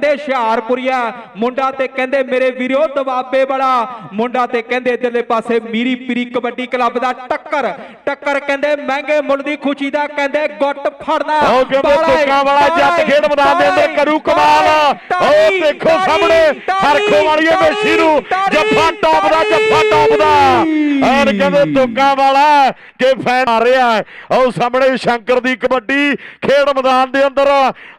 ਕਹਿੰਦੇ ਹੁਸ਼ਿਆਰਪੁਰੀਆ ਮੁੰਡਾ ਤੇ ਕਹਿੰਦੇ ਮੇਰੇ ਵੀਰੋ ਦਬਾਬੇ ਵਾਲਾ। ਮੁੰਡਾ ਤੇ ਕਹਿੰਦੇ ਇਧਰਲੇ ਪਾਸੇ ਮੀਰੀ ਪੀਰੀ ਕਬੱਡੀ ਕਲੱਬ ਦਾ ਟੱਕਰ। ਟੱਕਰ ਕਹਿੰਦੇ ਮਹਿੰਗੇ ਮੁੱਲ ਦੀ ਖੁਸ਼ੀ ਦਾ ਕਹਿੰਦੇ ਗੁੱਟ ਫੜਨਾ। ਉਹ ਕਹਿੰਦੇ ਵਾਲਾ ਜੱਟ ਖੇਡ ਮੈਦਾਨ ਦੇ ਅੰਦਰ ਕਰੂ ਕਮਾਲ। ਉਹ ਦੇਖੋ ਸਾਹਮਣੇ ਹਰਖੋ ਵਾਲੀਏ ਮੇਸ਼ੀ ਨੂੰ ਜੱਫਾ ਟੌਪ ਦਾ ਜੱਫਾ ਟੌਪ ਦਾ ਐਨ ਕਹਿੰਦੇ ਤੁੱਕਾਂ ਵਾਲਾ ਕਿ ਫੈਨ ਆ ਰਿਹਾ ਹੈ ਉਹ ਸਾਹਮਣੇ ਸ਼ੰਕਰ ਦੀ ਕਬੱਡੀ ਖੇਡ ਮੈਦਾਨ ਦੇ ਅੰਦਰ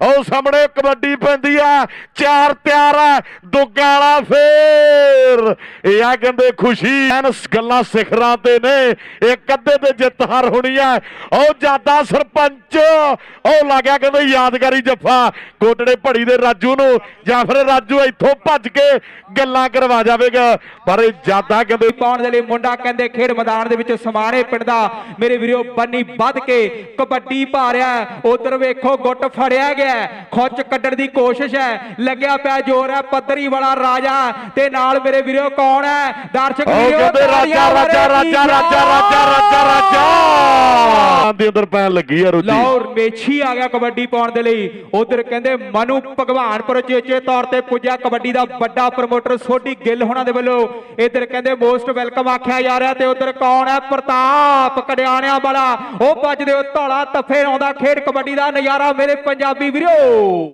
ਉਹ ਸਾਹਮਣੇ ਕਬੱਡੀ ਪੈਂਦੀ ਆ ਚਾਰ ਤਿਆਰ ਹੈ ਦੁੱਗਾ ਵਾਲਾ ਫੇਰ। ਇਹ ਆ ਕਹਿੰਦੇ ਖੁਸ਼ੀ ਐਨ ਗੱਲਾਂ ਸਿਖਰਾਂ ਤੇ ਨੇ ਇੱਕ ਅੱਧੇ ਤੇ ਜਿੱਤ ਹਾਰ ਹੋਣੀ ਆ। ਉਹ ਜ਼ਿਆਦਾ ਸਰਪੰਚ ਉਹ ਲੱਗਿਆ ਕਹਿੰਦੇ ਯਾਦਗਾਰੀ ਜੱਫਾ ਕੋਟੜੇ ਭੜੀ ਦੇ ਰਾਜੂ ਨੂੰ ਜਾਂ ਫਿਰ ਰਾਜੂ ਇੱਥੋਂ ਭੱਜ ਕੇ ਗੱਲਾਂ ਕਰਵਾ ਜਾਵੇਗਾ। ਪਰ ਜ਼ਿਆਦਾ ਕਹਿੰਦੇ ਪਾਉਣ ਦੇ ਲਈ ਮੁੰਡਾ ਕਹਿੰਦੇ ਖੇਡ ਮੈਦਾਨ ਦੇ ਵਿੱਚ ਸਮਾਣੇ ਪਿੰਡ ਦਾ। ਮੇਰੇ ਵੀਰੋ ਬੰਨੀ ਵੱਧ ਕੇ ਕਬੱਡੀ ਪਾ ਰਿਹਾ ਉਧਰ ਵੇਖੋ ਗੁੱਟ ਫੜਿਆ ਗਿਆ। ਖੁੱਚ ਕੱਢਣ ਦੀ ਕੋਸ਼ਿਸ਼ ਹੈ। ਲੱਗਿਆ ਪਿਆ ਜ਼ੋਰ ਹੈ। ਪੱਧਰੀ ਵਾਲਾ ਰਾਜਾ ਤੇ ਨਾਲ ਮੇਰੇ ਵੀਰੋ ਕੌਣ ਹੈ? ਦਰਸ਼ਕ ਵੀਰੋ ਰਾਜਾ ਰਾਜਾ ਰਾਜਾ ਰਾਜਾ ਰਾਜਾ ਦੇ ਅੰਦਰ ਪੈਣ ਲੱਗੀ ਆ ਰੁਚੀ ਲਾਹੌਰ ਮੇਛੀ ਆ ਗਿਆ ਕਬੱਡੀ ਪਾਉਣ ਦੇ ਲਈ। ਉਧਰ ਕਹਿੰਦੇ, ਮਨੂ ਭਗਵਾਨਪੁਰ ਚੇਚੇ ਤੌਰ ਤੇ ਪੁੱਜਿਆ ਕਬੱਡੀ ਦਾ ਵੱਡਾ ਪ੍ਰਮੋਟਰ, ਸੋਢੀ ਗਿੱਲ ਹੋਣਾ ਦੇ ਵੱਲੋਂ। ਇਧਰ ਕਹਿੰਦੇ, ਮੋਸਟ ਵੈਲਕਮ ਆਖਿਆ ਜਾ ਰਿਹਾ ਤੇ ਉਧਰ ਕੌਣ ਹੈ? ਪ੍ਰਤਾਪ ਕੜਿਆਣਿਆਂ ਵਾਲਾ। ਉਹ ਵੱਜਦੇ ਉਹ ਧੌਲਾ ਤੱਫੇ ਆਉਂਦਾ ਖੇਡ ਕਬੱਡੀ ਦਾ ਨਜ਼ਾਰਾ ਮੇਰੇ ਪੰਜਾਬੀ ਵੀਰੋ।